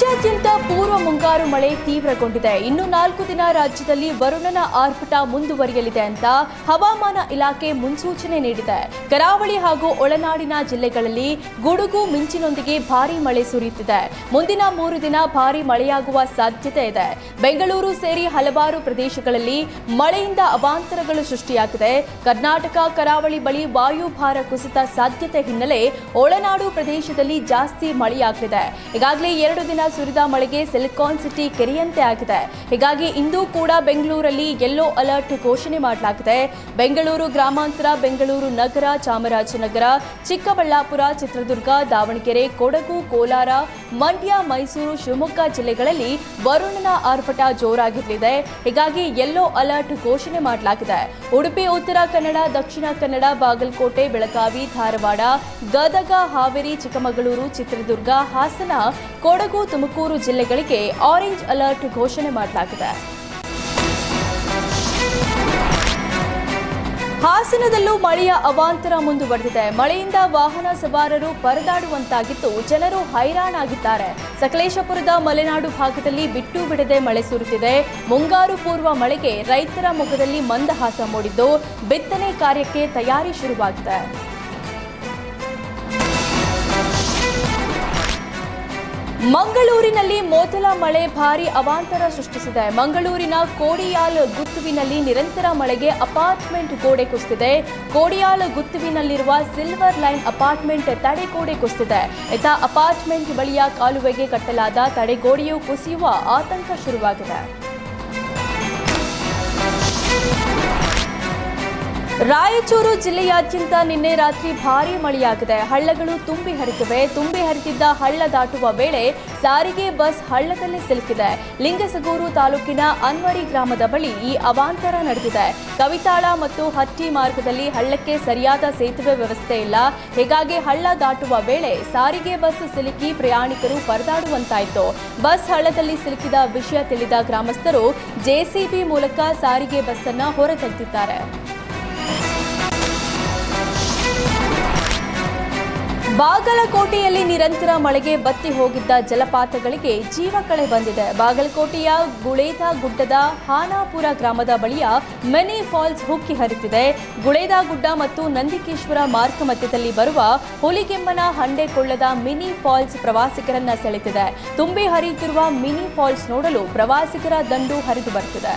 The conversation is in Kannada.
ರಾಜ್ಯಾದ್ಯಂತ ಪೂರ್ವ ಮುಂಗಾರು ಮಳೆ ತೀವ್ರಗೊಂಡಿದೆ. ಇನ್ನು ನಾಲ್ಕು ದಿನ ರಾಜ್ಯದಲ್ಲಿ ವರುಣನ ಆರ್ಭಟ ಮುಂದುವರಿಯಲಿದೆ ಅಂತ ಹವಾಮಾನ ಇಲಾಖೆ ಮುನ್ಸೂಚನೆ ನೀಡಿದೆ. ಕರಾವಳಿ ಹಾಗೂ ಒಳನಾಡಿನ ಜಿಲ್ಲೆಗಳಲ್ಲಿ ಗುಡುಗು ಮಿಂಚಿನೊಂದಿಗೆ ಭಾರೀ ಮಳೆ ಸುರಿಯುತ್ತಿದೆ. ಮುಂದಿನ ಮೂರು ದಿನ ಭಾರೀ ಮಳೆಯಾಗುವ ಸಾಧ್ಯತೆ ಇದೆ. ಬೆಂಗಳೂರು ಸೇರಿ ಹಲವಾರು ಪ್ರದೇಶಗಳಲ್ಲಿ ಮಳೆಯಿಂದ ಅವಾಂತರಗಳು ಸೃಷ್ಟಿಯಾಗಿದೆ. ಕರ್ನಾಟಕ, ಕರಾವಳಿ ಬಳಿ ವಾಯುಭಾರ ಕುಸಿತ ಸಾಧ್ಯತೆ ಹಿನ್ನೆಲೆ ಒಳನಾಡು ಪ್ರದೇಶದಲ್ಲಿ ಜಾಸ್ತಿ ಮಳೆಯಾಗಲಿದೆ ಈಗಾಗಲೇ ಎರಡು ದಿನ ಸುರಿದ ಮಳೆಗೆ ಸಿಲಿಕಾನ್ ಸಿಟಿ ಕೆರೆಯಂತೆ ಆಗಿದೆ. ಹೀಗಾಗಿ ಇಂದು ಕೂಡ ಬೆಂಗಳೂರಲ್ಲಿ ಯೆಲ್ಲೋ ಅಲರ್ಟ್ ಘೋಷಣೆ ಮಾಡಲಾಗಿದೆ. ಬೆಂಗಳೂರು ಗ್ರಾಮಾಂತರ, ಬೆಂಗಳೂರು ನಗರ, ಚಾಮರಾಜನಗರ, ಚಿಕ್ಕಬಳ್ಳಾಪುರ, ಚಿತ್ರದುರ್ಗ, ದಾವಣಗೆರೆ, ಕೊಡಗು, ಕೋಲಾರ, ಮಂಡ್ಯ, ಮೈಸೂರು, ಶಿವಮೊಗ್ಗ ಜಿಲ್ಲೆಗಳಲ್ಲಿ ವರುಣನ ಆರ್ಭಟ ಜೋರಾಗಿರಲಿದೆ. ಹೀಗಾಗಿ ಯೆಲ್ಲೋ ಅಲರ್ಟ್ ಘೋಷಣೆ ಮಾಡಲಾಗಿದೆ. ಉಡುಪಿ, ಉತ್ತರ ಕನ್ನಡ, ದಕ್ಷಿಣ ಕನ್ನಡ, ಬಾಗಲಕೋಟೆ, ಬೆಳಗಾವಿ, ಧಾರವಾಡ, ಗದಗ, ಹಾವೇರಿ, ಚಿಕ್ಕಮಗಳೂರು, ಚಿತ್ರದುರ್ಗ, ಹಾಸನ, ಕೊಡಗು ತುಮಕೂರು ಜಿಲ್ಲೆಗಳಿಗೆ ಆರೆಂಜ್ ಅಲರ್ಟ್ ಘೋಷಣೆ ಮಾಡಲಾಗಿದೆ. ಹಾಸನದಲ್ಲೂ ಮಳೆಯ ಅವಾಂತರ ಮುಂದುವರೆದಿದೆ. ಮಳೆಯಿಂದ ವಾಹನ ಸವಾರರು ಪರದಾಡುವಂತಾಗಿದ್ದು ಜನರು ಹೈರಾಣಾಗಿದ್ದಾರೆ. ಸಕಲೇಶಪುರದ ಮಲೆನಾಡು ಭಾಗದಲ್ಲಿ ಬಿಟ್ಟು ಬಿಡದೆ ಮಳೆ ಸುರಿದಿದೆ. ಮುಂಗಾರು ಪೂರ್ವ ಮಳೆಗೆ ರೈತರ ಮುಖದಲ್ಲಿ ಮಂದಹಾಸ ಮೂಡಿದ್ದು ಬಿತ್ತನೆ ಕಾರ್ಯಕ್ಕೆ ತಯಾರಿ ಶುರುವಾಗಿದೆ. ಮಂಗಳೂರಿನಲ್ಲಿ ಮೊದಲ ಮಳೆ ಭಾರಿ ಅವಾಂತರ ಸೃಷ್ಟಿಸಿದೆ. ಮಂಗಳೂರಿನ ಕೋಡಿಯಾಲ್ ಗುತ್ತುವಿನಲ್ಲಿ ನಿರಂತರ ಮಳೆಗೆ ಅಪಾರ್ಟ್ಮೆಂಟ್ ಗೋಡೆ ಕುಸಿದಿದೆ. ಕೋಡಿಯಾಲ್ ಗುತ್ತುವಿನಲ್ಲಿರುವ ಸಿಲ್ವರ್ ಲೈನ್ ಅಪಾರ್ಟ್ಮೆಂಟ್ ತಡೆಗೋಡೆ ಕುಸಿದಿದೆ. ಇತ ಅಪಾರ್ಟ್ಮೆಂಟ್ ಬಳಿಯ ಕಾಲುವೆಗೆ ಕಟ್ಟಲಾದ ತಡೆಗೋಡೆಯು ಕುಸಿಯುವ ಆತಂಕ ಶುರುವಾಗಿದೆ. ರಾಯಚೂರು ಜಿಲ್ಲೆಯಾದ್ಯಂತ ನಿನ್ನೆ ರಾತ್ರಿ ಭಾರಿ ಮಳೆಯಾಗಿದೆ. ಹಳ್ಳಗಳು ತುಂಬಿ ಹರಿತಿವೆ ತುಂಬಿ ಹರಿತಿದ್ದ ಹಳ್ಳ ದಾಟುವ ವೇಳೆ ಸಾರಿಗೆ ಬಸ್ ಹಳ್ಳದಲ್ಲಿ ಸಿಲುಕಿದೆ. ಲಿಂಗಸಗೂರು ತಾಲೂಕಿನ ಅನ್ವರಿ ಗ್ರಾಮದ ಬಳಿ ಈ ಅವಾಂತರ ನಡೆದಿದೆ. ಕವಿತಾಳ ಮತ್ತು ಹಟ್ಟಿ ಮಾರ್ಗದಲ್ಲಿ ಹಳ್ಳಕ್ಕೆ ಸರಿಯಾದ ಸೇತುವೆ ವ್ಯವಸ್ಥೆ ಇಲ್ಲ. ಹೀಗಾಗಿ ಹಳ್ಳ ದಾಟುವ ವೇಳೆ ಸಾರಿಗೆ ಬಸ್ ಸಿಲುಕಿ ಪ್ರಯಾಣಿಕರು ಪರದಾಡುವಂತಾಯಿತು. ಬಸ್ ಹಳ್ಳದಲ್ಲಿ ಸಿಲುಕಿದ ವಿಷಯ ತಿಳಿದ ಗ್ರಾಮಸ್ಥರು ಜೆಸಿಬಿ ಮೂಲಕ ಸಾರಿಗೆ ಬಸ್ ಅನ್ನ ಹೊರತೆಗೆದಿದ್ದಾರೆ. ಬಾಗಲಕೋಟೆಯಲ್ಲಿ ನಿರಂತರ ಮಳೆಗೆ ಬತ್ತಿ ಹೋಗಿದ್ದ ಜಲಪಾತಗಳಿಗೆ ಜೀವ ಕಳೆ ಬಂದಿದೆ. ಬಾಗಲಕೋಟೆಯ ಗುಳೇದ ಗುಡ್ಡದ ಹಾನಾಪುರ ಗ್ರಾಮದ ಬಳಿಯ ಮಿನಿ ಫಾಲ್ಸ್ ಹುಕ್ಕಿ ಹರಿತಿದೆ. ಗುಳೇದ ಗುಡ್ಡ ಮತ್ತು ನಂದಿಕೇಶ್ವರ ಮಾರ್ಗ ಮಧ್ಯದಲ್ಲಿ ಬರುವ ಹುಲಿಗೆಮ್ಮನ ಹಂಡೆಕೊಳ್ಳದ ಮಿನಿ ಫಾಲ್ಸ್ ಪ್ರವಾಸಿಗರನ್ನ ಸೆಳೆತಿದೆ. ತುಂಬಿ ಹರಿಯುತ್ತಿರುವ ಮಿನಿ ಫಾಲ್ಸ್ ನೋಡಲು ಪ್ರವಾಸಿಗರ ದಂಡು ಹರಿದು ಬರ್ತಿದೆ